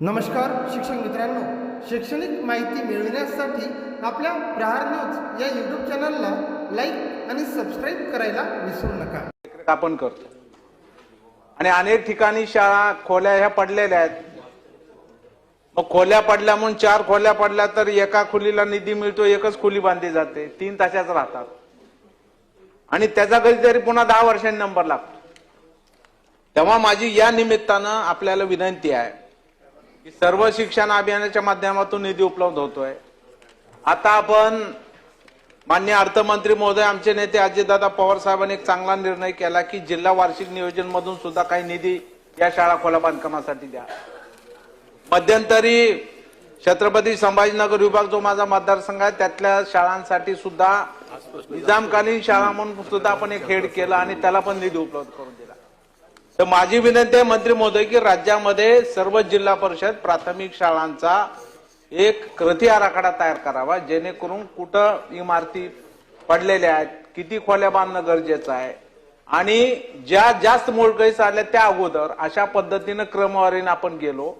नमस्कार शिक्षक मित्रांनो. शैक्षणिक माहिती मिळविण्यासाठी आपल्या प्रहार न्यूज या यूट्यूब चॅनलला लाईक आणि सबस्क्राईब करायला विसरू नका. आपण करतो. आणि अनेक ठिकाणी शाळा खोल्या ह्या पडलेल्या आहेत. मग खोल्या पडल्या म्हणून चार खोल्या पडल्या तर एका खोलीला निधी मिळतो एकच खोली बांधली जाते. तीन तासाच राहतात. आणि त्याचा कधीतरी पुन्हा दहा वर्षांनी नंबर लागतो. तेव्हा माझी या निमित्तानं आपल्याला विनंती आहे की सर्व शिक्षण अभियानाच्या माध्यमातून निधी उपलब्ध होतोय. आता आपण मान्य अर्थमंत्री महोदय आमचे नेते अजितदादा पवार साहेबांनी एक चांगला निर्णय केला की जिल्हा वार्षिक नियोजन मधून सुद्धा काही निधी या शाळा खोल्या बांधकामासाठी द्या. मध्यंतरी छत्रपती संभाजीनगर विभाग जो माझा मतदारसंघ आहे त्यातल्या शाळांसाठी सुद्धा निजामकालीन शाळा म्हणून सुद्धा आपण एक हेड केला आणि त्याला पण निधी उपलब्ध करून तर माझी विनंती आहे मंत्री महोदय की राज्यामध्ये सर्व जिल्हा परिषद प्राथमिक शाळांचा एक कृती आराखडा तयार करावा जेणेकरून कुठं इमारती पडलेल्या आहेत किती खोल्या बांधणं गरजेचं आहे आणि ज्या जास्त मोडकळीस आल्या त्या अगोदर अशा पद्धतीनं क्रमवारीने आपण गेलो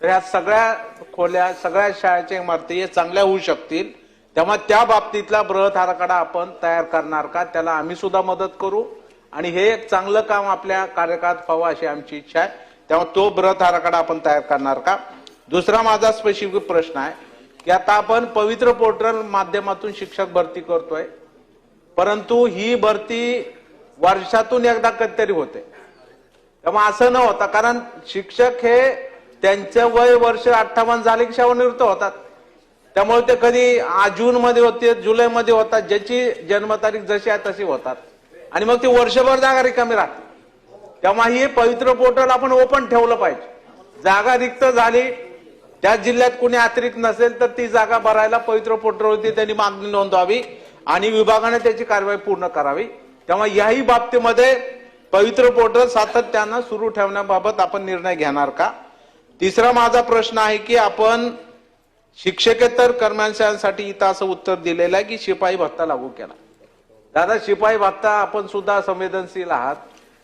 तर ह्या सगळ्या खोल्या सगळ्या शाळेच्या इमारती हे चांगल्या होऊ शकतील. तेव्हा त्या बाबतीतला बृहत आराखडा आपण तयार करणार का त्याला आम्ही सुद्धा मदत करू. आणि हे एक चांगलं काम आपल्या कार्यकाळात व्हावं अशी आमची इच्छा आहे. तेव्हा तो ब्रत आराखडा आपण तयार करणार का? दुसरा माझा स्पेसिफिक प्रश्न आहे की आता आपण पवित्र पोर्टल माध्यमातून शिक्षक भरती करतोय. परंतु ही भरती वर्षातून एकदा कधीतरी होते. तेव्हा असं न होता कारण शिक्षक हे त्यांचं वय वर्ष अठ्ठावन्न झाले की सेवानिवृत्त होतात. त्यामुळे ते कधी जून मध्ये होते जुलैमध्ये होतात ज्याची जन्मतारीख जशी आहे तशी होतात. आणि मग ते वर्षभर जागा रिकामी राहते. तेव्हा ही पवित्र पोर्टल आपण ओपन ठेवलं पाहिजे. जागा रिक्त झाली त्या जिल्ह्यात कोणी अतिरिक्त नसेल तर ती जागा भरायला पवित्र पोर्टलवरती त्यांनी मागणी नोंदवावी आणि विभागाने त्याची कारवाई पूर्ण करावी. तेव्हा याही बाबतीमध्ये पवित्र पोर्टल सातत्यानं सुरू ठेवण्याबाबत आपण निर्णय घेणार का? तिसरा माझा प्रश्न आहे की आपण शिक्षकेतर कर्मचाऱ्यांसाठी इथं असं उत्तर दिलेलं आहे की शिपाई भत्ता लागू केला. दादा शिपाई भत्ता आपण सुद्धा संवेदनशील आहात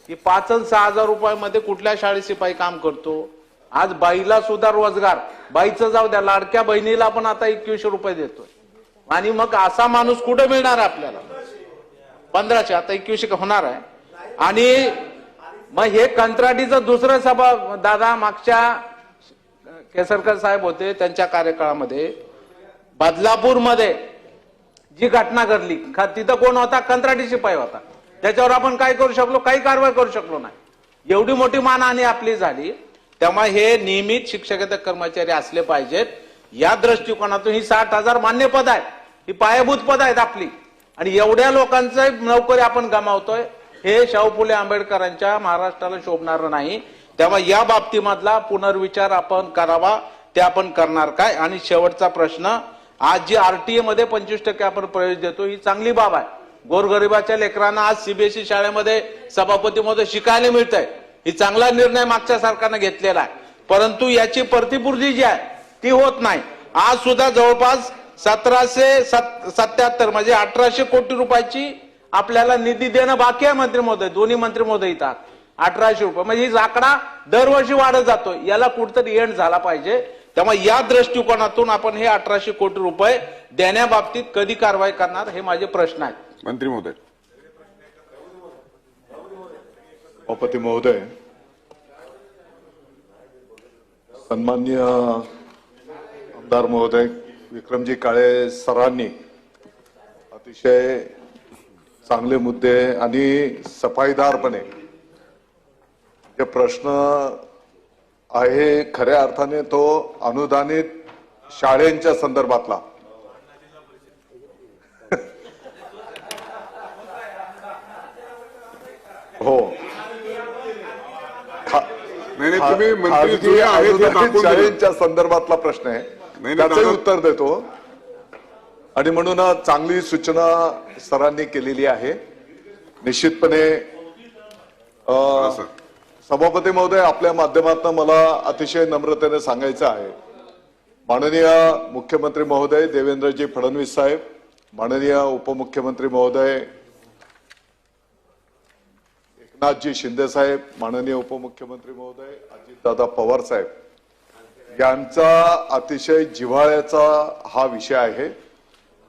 की पाच सहा हजार रुपयामध्ये कुठल्या शाळेत शिपाई काम करतो? आज बाईला सुद्धा रोजगार. बाईचं जाऊ द्या लाडक्या बहिणीला पण आता एकवीसशे रुपये देतोय. आणि मग असा माणूस कुठे मिळणार आहे आपल्याला? पंधराशे आता एकवीसशे होणार आहे? आणि मग हे कंत्राटीचं दुसरं सभा दादा मागच्या केसरकर साहेब होते त्यांच्या कार्यकाळामध्ये. बदलापूरमध्ये जी घटना घडली का तिथं कोण होता? कंत्राटी शिपाई होता. त्याच्यावर आपण काय करू शकलो? काही कारवाई करू शकलो नाही. एवढी मोठी मानहानी आपली झाली. तेव्हा हे नियमित शिक्षकेतर कर्मचारी असले पाहिजेत. या दृष्टिकोनातून ही साठ हजार मान्य पद आहेत. ही पायाभूत पद आहेत आपली. आणि एवढ्या लोकांचं नोकरी आपण गमावतोय हे शाहू फुले आंबेडकरांच्या महाराष्ट्राला शोभणार नाही. तेव्हा या बाबतीमधला पुनर्विचार आपण करावा. ते आपण करणार काय? आणि शेवटचा प्रश्न आज जी आरटीए मध्ये पंचवीस टक्के आपण प्रवेश देतो ही चांगली बाब आहे. गोरगरिबाच्या लेकरांना आज सीबीएसई शाळेमध्ये सभापती मध्ये शिकायला मिळत आहे ही चांगला निर्णय मागच्या सरकारनं घेतलेला आहे. परंतु याची प्रतिपूर्ती जी आहे ती होत नाही. आज सुद्धा जवळपास सतराशे सत्याहत्तर म्हणजे अठराशे कोटी रुपयाची आपल्याला निधी देणं बाकी आहे मंत्री महोदय. दोन्ही मंत्री महोदय येतात अठराशे रुपये. म्हणजे ही आकडा दरवर्षी वाढत जातो याला कुठतरी एंड झाला पाहिजे. त्यामुळे या दृष्टिकोनातून आपण हे अठराशे कोटी रुपये देण्याबाबतीत कधी कारवाई करणार हे माझे प्रश्न आहेत. मंत्री महोदय. सभापती महोदय सन्मान्य आमदार महोदय विक्रमजी काळे सरांनी अतिशय चांगले मुद्दे आणि सफाईदारपणे जे प्रश्न आहे खऱ्या अर्थाने तो अनुदानित शाळेंच्या संदर्भातला. हो. शाळेंच्या संदर्भातला प्रश्न आहे. त्याचंही उत्तर देतो. आणि म्हणून चांगली सूचना सरांनी केलेली आहे. निश्चितपणे. सभापती महोदय आपल्या माध्यमातून मला अतिशय नम्रतेने सांगायचं आहे. माननीय मुख्यमंत्री महोदय देवेंद्रजी फडणवीस साहेब माननीय उपमुख्यमंत्री महोदय एकनाथजी शिंदे साहेब माननीय उपमुख्यमंत्री महोदय अजितदादा पवार साहेब. यांचा अतिशय जिव्हाळ्याचा हा विषय आहे.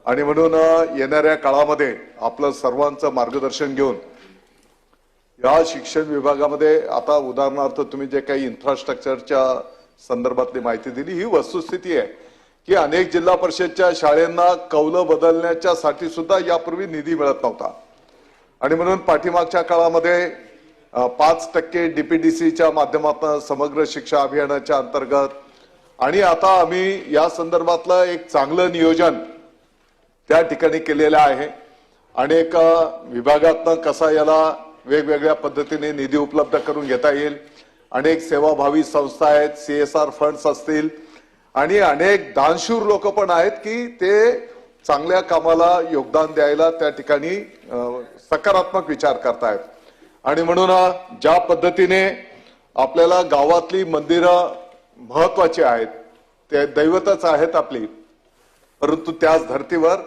आणि म्हणून येणाऱ्या काळामध्ये आपलं सर्वांचं मार्गदर्शन घेऊन या शिक्षण विभागामध्ये आता उदाहरणार्थ तुम्ही जे काही इन्फ्रास्ट्रक्चरच्या संदर्भातली माहिती दिली ही वस्तुस्थिती आहे की अनेक जिल्हा परिषदच्या शाळांना कौलं बदलण्याच्या साठी सुद्धा यापूर्वी निधी मिळत नव्हता. आणि म्हणून पाठीमागच्या काळामध्ये पाच टक्के डीपीडीसीच्या माध्यमातून समग्र शिक्षा अभियानाच्या अंतर्गत आणि आता आम्ही या संदर्भातलं एक चांगलं नियोजन त्या ठिकाणी केलेलं आहे. अनेक अ, विभागातनं कसा याला वेगवेगळ्या पद्धतीने निधी उपलब्ध करून घेता येईल. अनेक सेवाभावी संस्था आहेत सी एस आर फंड्स असतील. आणि अनेक दानशूर लोक पण आहेत की ते चांगल्या कामाला योगदान द्यायला त्या ठिकाणी सकारात्मक विचार करतायत. आणि म्हणून ज्या पद्धतीने आपल्याला गावातली मंदिरं महत्वाची आहेत ते दैवतच आहेत आपली. परंतु त्याच धर्तीवर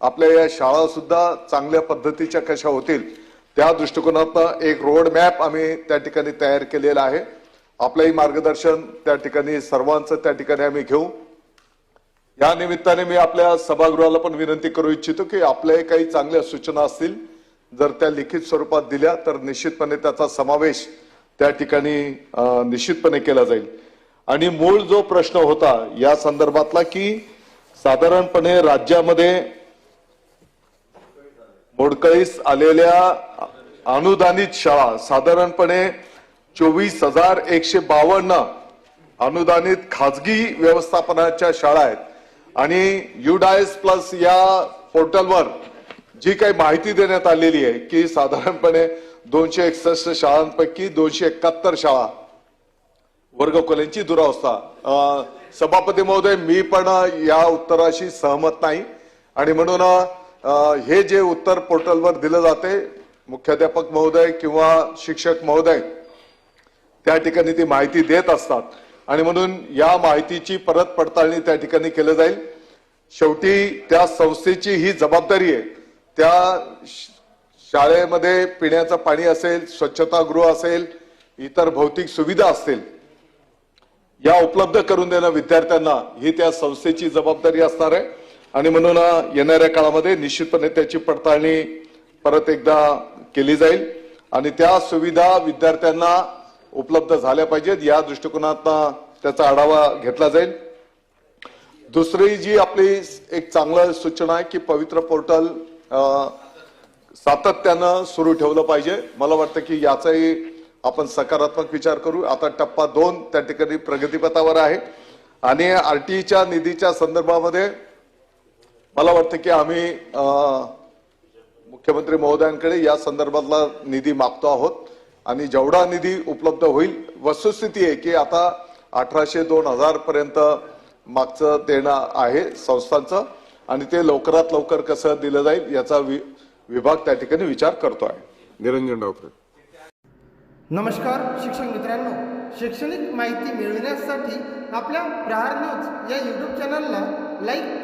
आपल्या या शाळा सुद्धा चांगल्या पद्धतीच्या कशा होतील त्या दृष्टिकोनातनं एक रोड मॅप आम्ही त्या ठिकाणी तयार केलेला आहे. आपलंही मार्गदर्शन त्या ठिकाणी सर्वांचं त्या ठिकाणी आम्ही घेऊ. या निमित्ताने मी आपल्या सभागृहाला पण विनंती करू इच्छितो की आपल्याही काही चांगल्या सूचना असतील जर त्या लिखित स्वरूपात दिल्या तर निश्चितपणे त्याचा समावेश त्या ठिकाणी निश्चितपणे केला जाईल. आणि मूळ जो प्रश्न होता या संदर्भातला की साधारणपणे राज्यामध्ये मोडकळीस आलेल्या अनुदानित शाळा साधारणपणे चोवीस हजार एकशे बावन्न अनुदानित खाजगी व्यवस्थापनाच्या शाळा आहेत. आणि युडायस प्लस या पोर्टलवर जी काही माहिती देण्यात आलेली आहे की साधारणपणे दोनशे एकसष्ट शाळांपैकी दोनशे एकाहत्तर शाळा वर्गखोल्यांची दुरावस्था. सभापती महोदय मी पण या उत्तराशी सहमत नाही. आणि म्हणून हे जे उत्तर पोर्टलवर दिलं जाते मुख्याध्यापक महोदय किंवा शिक्षक महोदय त्या ठिकाणी ती माहिती देत असतात. आणि म्हणून या माहितीची परत पडताळणी त्या ठिकाणी केलं जाईल. शेवटी त्या संस्थेची ही जबाबदारी आहे. त्या शाळेमध्ये पिण्याचं पाणी असेल स्वच्छतागृह असेल इतर भौतिक सुविधा असतील या उपलब्ध करून देणं विद्यार्थ्यांना ही त्या संस्थेची जबाबदारी असणार आहे. आणि म्हणून येणाऱ्या काळामध्ये निश्चितपणे त्याची पडताळणी परत एकदा केली जाईल. आणि त्या सुविधा विद्यार्थ्यांना उपलब्ध झाल्या पाहिजेत. या दृष्टिकोनातनं त्याचा आढावा घेतला जाईल. दुसरी जी आपली एक चांगलं सूचना आहे की पवित्र पोर्टल सातत्यानं सुरू ठेवलं पाहिजे. मला वाटतं की याचाही आपण सकारात्मक विचार करू. आता टप्पा दोन त्या ठिकाणी प्रगतीपथावर आहे. आणि आरटीईच्या निधीच्या संदर्भामध्ये मला वाटतं की आम्ही मुख्यमंत्री महोदयांकडे या संदर्भातला निधी मागतो आहोत. आणि जेवढा निधी उपलब्ध होईल वस्तुस्थिती आहे की आता अठराशे दोन हजार पर्यंत मागचं देणं आहे संस्थांचं. आणि ते लवकरात लवकर कसं दिलं जाईल याचा वि- विभाग त्या ठिकाणी विचार करतो आहे. निरंजन डावकर नमस्कार शिक्षक मित्रांनो. शैक्षणिक माहिती मिळविण्यासाठी आपल्या प्रहार न्यूज या यूट्यूब चॅनलला लाईक